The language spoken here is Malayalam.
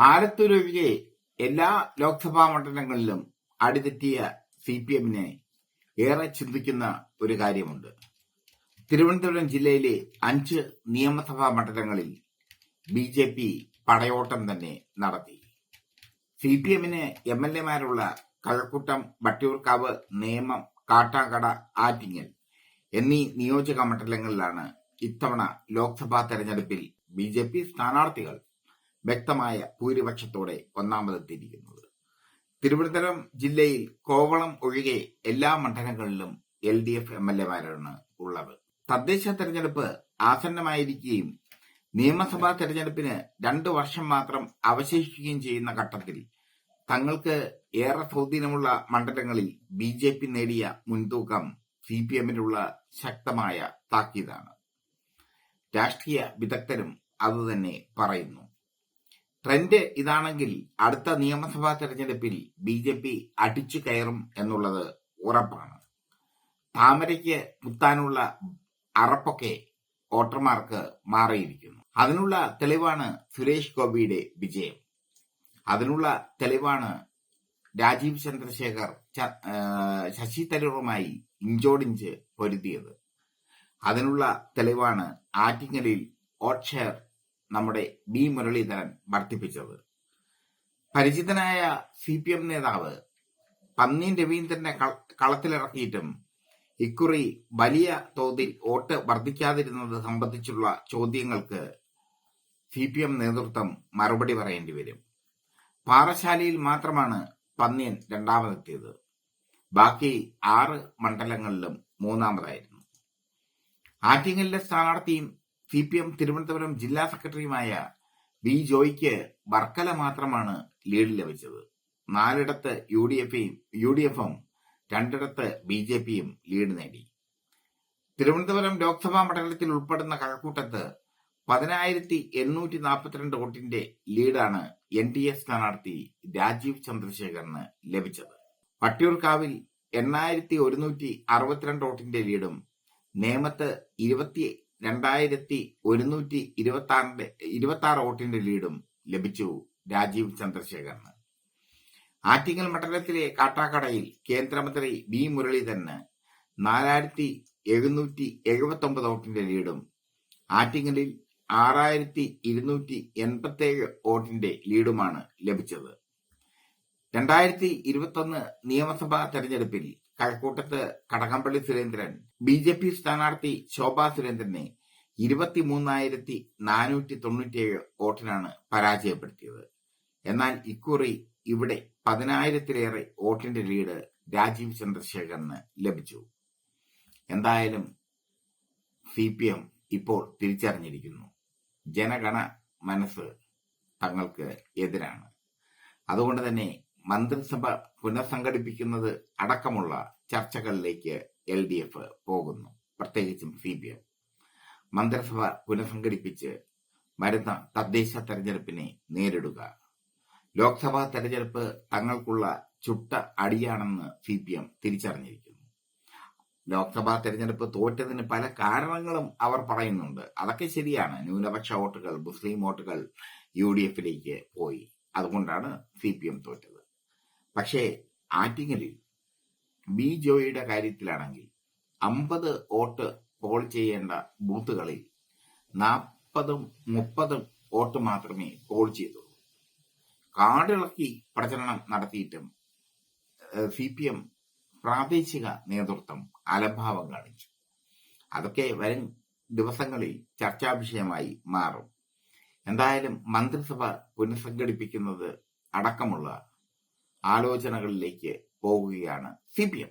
ആലത്തൂരൊഴികെ എല്ലാ ലോക്സഭാ മണ്ഡലങ്ങളിലും അടിതെറ്റിയ സി പി എമ്മിനെ ഏറെ ചിന്തിക്കുന്ന ഒരു കാര്യമുണ്ട്. തിരുവനന്തപുരം ജില്ലയിലെ അഞ്ച് നിയമസഭാ മണ്ഡലങ്ങളിൽ ബി ജെ പി പടയോട്ടം തന്നെ നടത്തി. സി പി എമ്മിന് എം എൽ എമാരുള്ള കഴക്കൂട്ടം വട്ടിയൂർക്കാവ് നേമം കാട്ടാക്കട ആറ്റിങ്ങൽ എന്നീ നിയോജക മണ്ഡലങ്ങളിലാണ് ഇത്തവണ ലോക്സഭാ തെരഞ്ഞെടുപ്പിൽ ബി ജെ പി സ്ഥാനാർത്ഥികൾ വ്യക്തമായ ഭൂരിപക്ഷത്തോടെ ഒന്നാമതെത്തിയിരിക്കുന്നത്. തിരുവനന്തപുരം ജില്ലയിൽ കോവളം ഒഴികെ എല്ലാ മണ്ഡലങ്ങളിലും L D F M L എമാരാണ് ഉള്ളത്. തദ്ദേശ തെരഞ്ഞെടുപ്പ് ആസന്നമായിരിക്കുകയും നിയമസഭാ തെരഞ്ഞെടുപ്പിന് രണ്ടു വർഷം മാത്രം അവശേഷിക്കുകയും ചെയ്യുന്ന ഘട്ടത്തിൽ തങ്ങൾക്ക് ഏറെ സ്വാധീനമുള്ള മണ്ഡലങ്ങളിൽ ബി ജെ പി നേടിയ മുൻതൂക്കം സി പി എമ്മിനുള്ള ശക്തമായ താക്കീതാണ്. രാഷ്ട്രീയ വിദഗ്ധരും അതുതന്നെ പറയുന്നു. ട്രെൻഡ് ഇതാണെങ്കിൽ അടുത്ത നിയമസഭാ തെരഞ്ഞെടുപ്പിൽ ബി ജെ പി അടിച്ചു കയറും എന്നുള്ളത് ഉറപ്പാണ്. താമരയ്ക്ക് കുത്താനുള്ള അറപ്പൊക്കെ വോട്ടർമാർക്ക് മാറിയിരിക്കുന്നു. അതിനുള്ള തെളിവാണ് സുരേഷ് ഗോപിയുടെ വിജയം. അതിനുള്ള തെളിവാണ് രാജീവ് ചന്ദ്രശേഖർ ശശി തരൂറുമായി ഇഞ്ചോടിഞ്ച് പൊരുതിയത്. അതിനുള്ള തെളിവാണ് ആറ്റിങ്ങലിൽ വോട്ട് ഷെയർ നമ്മുടെ ബി മുരളീധരൻ വർദ്ധിപ്പിച്ചത്. പരിചിതനായ സി പി എം നേതാവ് പന്നീൻ രവീന്ദ്രനെ കള- കളത്തിലിറക്കിയിട്ടും ഇക്കുറി വലിയ തോതിൽ വോട്ട് വർദ്ധിക്കാതിരുന്നത് സംബന്ധിച്ചുള്ള ചോദ്യങ്ങൾക്ക് സി പി എം നേതൃത്വം മറുപടി പറയേണ്ടി വരും. പാറശാലയിൽ മാത്രമാണ് പന്നിയൻ രണ്ടാമതെത്തിയത്. ബാക്കി ആറ് മണ്ഡലങ്ങളിലും മൂന്നാമതായിരുന്നു. ആറ്റിങ്ങലിലെ സ്ഥാനാർത്ഥിയും സി പി എം തിരുവനന്തപുരം ജില്ലാ സെക്രട്ടറിയുമായ വി ജോയ്ക്ക് വർക്കല മാത്രമാണ് ലീഡ് ലഭിച്ചത്. നാലിടത്ത് യു ഡി എഫും യു ഡി എഫും രണ്ടിടത്ത് ബി ജെ പിയും ലീഡ് നേടി. തിരുവനന്തപുരം ലോക്സഭാ മണ്ഡലത്തിൽ ഉൾപ്പെടുന്ന കഴക്കൂട്ടത്ത് പതിനായിരത്തി എണ്ണൂറ്റി നാൽപ്പത്തിരണ്ട് വോട്ടിന്റെ ലീഡാണ് എൻ ഡി എ സ്ഥാനാർത്ഥി രാജീവ് ചന്ദ്രശേഖറിന് ലഭിച്ചത്. വട്ടിയൂർക്കാവിൽ എണ്ണായിരത്തി ഒരുന്നൂറ്റി അറുപത്തിരണ്ട് വോട്ടിന്റെ ലീഡും നേമത്ത് ഇരുപത്തി രണ്ടായിരത്തി ഒരുന്നൂറ്റി ഇരുപത്തി ആറിന്റെ ഇരുപത്തി ആറ് വോട്ടിന്റെ ലീഡും ലഭിച്ചു രാജീവ് ചന്ദ്രശേഖറിന് ആറ്റിങ്ങൽ മണ്ഡലത്തിലെ കാട്ടാക്കടയിൽ കേന്ദ്രമന്ത്രി വി മുരളീധരന് നാലായിരത്തി എഴുന്നൂറ്റി എഴുപത്തി ഒമ്പത് വോട്ടിന്റെ ലീഡും ആറ്റിങ്ങലിൽ ആറായിരത്തി ഇരുന്നൂറ്റി എൺപത്തി ഏഴ് വോട്ടിന്റെ ലീഡുമാണ് ലഭിച്ചത്. രണ്ടായിരത്തി ഇരുപത്തൊന്ന് നിയമസഭാ തെരഞ്ഞെടുപ്പിൽ കഴക്കൂട്ടത്ത് Kadakampally Surendran B J P സ്ഥാനാർത്ഥി ശോഭാ സുരേന്ദ്രനെ ഇരുപത്തിമൂന്നായിരത്തി നാനൂറ്റി തൊണ്ണൂറ്റിയേഴ് വോട്ടിനാണ് പരാജയപ്പെടുത്തിയത്. എന്നാൽ ഇക്കുറി ഇവിടെ പതിനായിരത്തിലേറെ വോട്ടിന്റെ ലീഡ് രാജീവ് ചന്ദ്രശേഖറിന് ലഭിച്ചു. എന്തായാലും സി പി എം ഇപ്പോൾ തിരിച്ചറിഞ്ഞിരിക്കുന്നു. ജനഗണ മനസ്സ് തങ്ങൾക്ക് എതിരാണ്. അതുകൊണ്ട് തന്നെ മന്ത്രിസഭ പുനഃസംഘടിപ്പിക്കുന്നത് അടക്കമുള്ള ചർച്ചകളിലേക്ക് എൽ ഡി എഫ് പോകുന്നു. പ്രത്യേകിച്ചും സി പി എം. മന്ത്രിസഭ പുനഃസംഘടിപ്പിച്ച് വരുന്ന തദ്ദേശ തെരഞ്ഞെടുപ്പിനെ നേരിടുക. ലോക്സഭാ തെരഞ്ഞെടുപ്പ് തങ്ങൾക്കുള്ള ചുട്ട അടിയാണെന്ന് സി പി എം തിരിച്ചറിഞ്ഞിരിക്കുന്നു. ലോക്സഭാ തെരഞ്ഞെടുപ്പ് തോറ്റതിന് പല കാരണങ്ങളും അവർ പറയുന്നുണ്ട്. അതൊക്കെ ശരിയാണ്. ന്യൂനപക്ഷ വോട്ടുകൾ മുസ്ലിം വോട്ടുകൾ യു ഡി എഫിലേക്ക് പോയി. അതുകൊണ്ടാണ് സി പി എം തോറ്റത്. പക്ഷേ ആറ്റിങ്ങലിൽ ബി ജോയിയുടെ കാര്യത്തിലാണെങ്കിൽ അമ്പത് വോട്ട് പോൾ ചെയ്യേണ്ട ബൂത്തുകളിൽ നാൽപ്പതും മുപ്പതും വോട്ട് മാത്രമേ പോൾ ചെയ്തുള്ളൂ. കാടിളക്കി പ്രചരണം നടത്തിയിട്ടും സി പി എം പ്രാദേശിക നേതൃത്വം അലംഭാവം കാണിച്ചു. അതൊക്കെ വരും ദിവസങ്ങളിൽ ചർച്ചാ വിഷയമായി മാറും. എന്തായാലും മന്ത്രിസഭ പുനഃസംഘടിപ്പിക്കുന്നത് അടക്കമുള്ള ആലോചനകളിലേക്ക് പോവുകയാണ് സി പി എം.